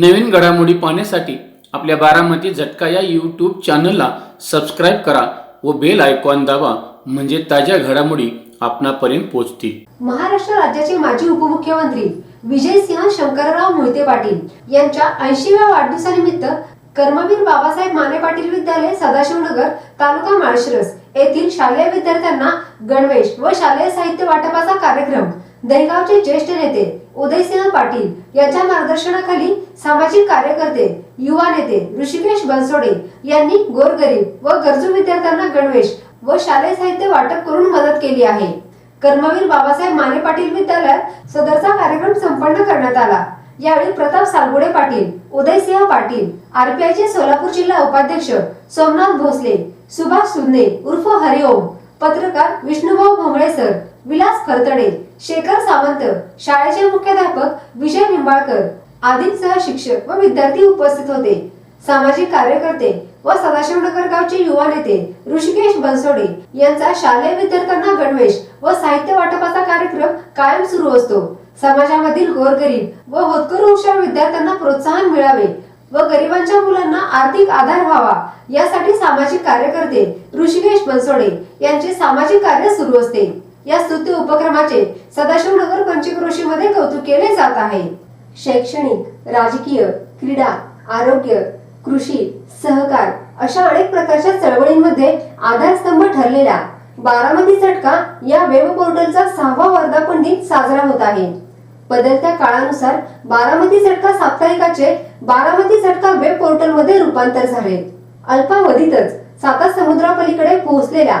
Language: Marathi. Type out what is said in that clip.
नवीन घडामोडी पाहण्यासाठी आपल्या बारामती झटका या यूट्यूब चॅनलला सबस्क्राईब करा व बेल आयकॉन दाबा म्हणजे ताज्या घडामोडी आपणापर्यंत पोहोचतील. महाराष्ट्र राज्याचे माजी उपमुख्यमंत्री विजयसिंह शंकरराव मोहिते पाटील यांच्या ऐंशीव्या वाढदिवसानिमित्त कर्मवीर बाबासाहेब माने पाटील विद्यालय सदाशिवनगर तालुका माळशिरस येथील शालेय विद्यार्थ्यांना गणवेश व शालेय साहित्य वाटपाचा कार्यक्रम दहिगावचे ज्येष्ठ नेते उदयसिंह पाटील यांच्या मार्गदर्शनाखाली सामाजिक कार्यकर्ते युवा नेते ऋषिकेश बनसोडे यांनी गोरगरीब व गरजू विद्यार्थ्यांना गणवेश व शालेय साहित्य वाटप करून मदत केली आहे. कर्मवीर बाबासाहेब माने पाटील विद्यालयात सदरचा कार्यक्रम संपन्न करण्यात आला. यावेळी प्रताप सालगुडे पाटील उदयसिंह पाटील आरपीआयचे सोलापूर जिल्हा उपाध्यक्ष सोमनाथ भोसले सुभाष सुन्ने उर्फ हरिओम पत्रकार विष्णुभाऊ भोंगळे सर विलास खरतडे शेखर सावंत शाळेचे मुख्याध्यापक विजय निंबाळकर आदींसह शिक्षक व विद्यार्थी उपस्थित होते. सामाजिक कार्यकर्ते व सदाशिवनगर गावचे युवा नेते ऋषिकेश बनसोडे यांचा शालेय विद्यार्थ्यांना गणवेश व साहित्य वाटपाचा कार्यक्रम कायम सुरू असतो. समाजामधील गोरगरीब व होतकरू हुशार विद्यार्थ्यांना प्रोत्साहन मिळावे व गरिबांच्या मुलांना आर्थिक आधार व्हावा यासाठी सामाजिक कार्यकर्ते ऋषिकेश बनसोडे यांचे सामाजिक कार्य सुरू असते. या स्तुती उपक्रमाचे सदाशिवनगर पंचक्रोशीमध्ये कौतुक केले जात आहे. शैक्षणिक राजकीय क्रीडा आरोग्य कृषी सहकार अशा अनेक प्रकारच्या चळवळींमध्ये आधारस्तंभ ठरलेला बारामती चटका या वेब पोर्टलचा सहावा वर्धापन दिन साजरा होत आहे. बदलत्या काळानुसार बारामती चटका साप्ताहिकाचे बारामती चटका वेब पोर्टलमध्ये रूपांतर झाले. अल्पावधीतच साता समुद्रापलीकडे पोहोचलेल्या